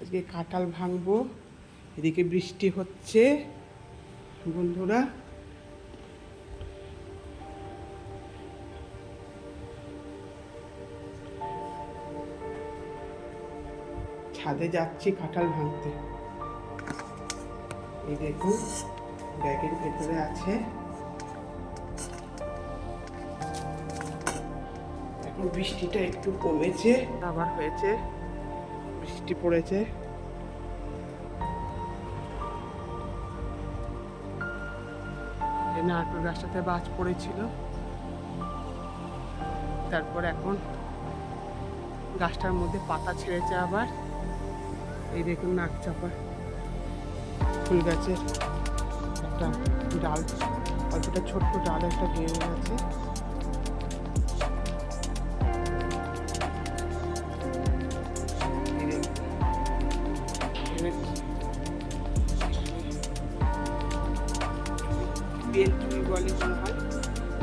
আজকে কাঁঠাল ভাঙবো। এদিকে বৃষ্টি হচ্ছে। বন্ধুরা, ছাদে যাচ্ছি কাঁঠাল ভাঙতে। এই দেখুন, ব্যাগের ভেতরে আছে। এখন বৃষ্টিটা একটু কমেছে। আবার হয়েছে। বৃষ্টি পড়েছে। নারকেল গাছটাতে বাজ পড়েছিল। তারপর এখন গাছটার মধ্যে পাতা ছেড়েছে আবার। এই দেখুন নাক চাপা। ফুল গাছের একটা ডাল, অল্পটা ছোট্ট ডাল একটা গেড়ে গেছে। বেলচুই বলে মনে হয়?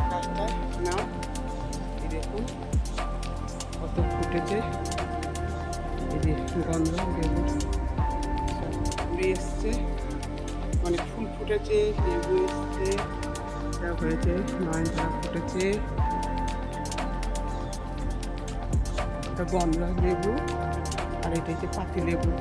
গাছটার নাম দেখুন কত ফুটেছে। এই যে গন্ধ লেবু উড়ে এসছে। অনেক ফুল ফুটেছে লেবু এসছে। যা হয়েছে নয়নতারা ফুটেছে। গন্ধ লেবু আর এটা হচ্ছে পাতি লেবু।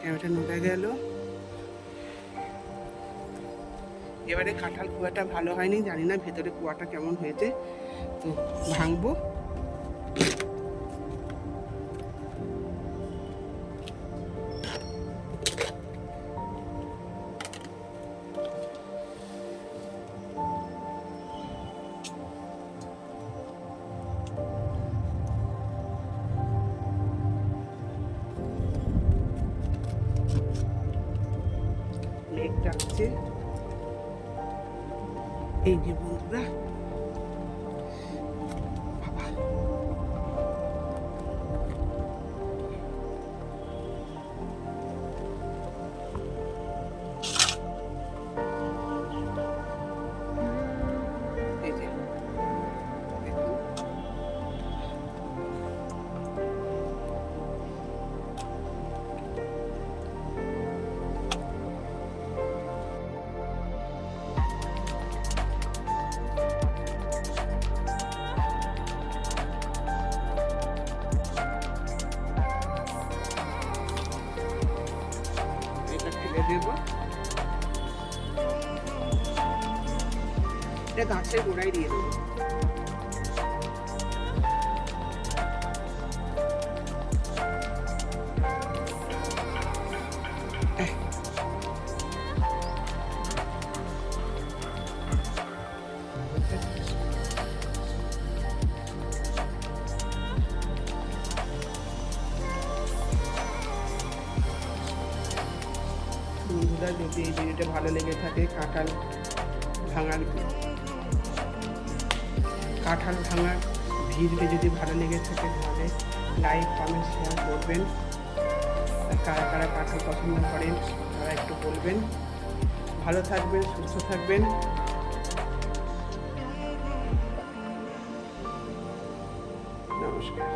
ক্যামেরাটা নোড়া গেল। এবারে কাঁঠাল কুয়াটা ভালো হয়নি, জানি না ভেতরে কুয়াটা কেমন হয়েছে, তো ভাঙবো। ডাকছে এই যে বন্ধুরা দেবো। এটা গাছের গোড়ায় দিয়ে দেবো। বন্ধুরা যদি এই ভিডিওটা ভালো লেগে থাকে, কাঁঠাল ভাঙার কাঁঠাল ভাঙার ভিডিওটা যদি ভালো লেগে থাকে তাহলে লাইক কমেন্ট শেয়ার করবেন। কারা কারা কাঁঠাল পছন্দ করেন, তারা একটু বলবেন। ভালো থাকবেন, সুস্থ থাকবেন। নমস্কার।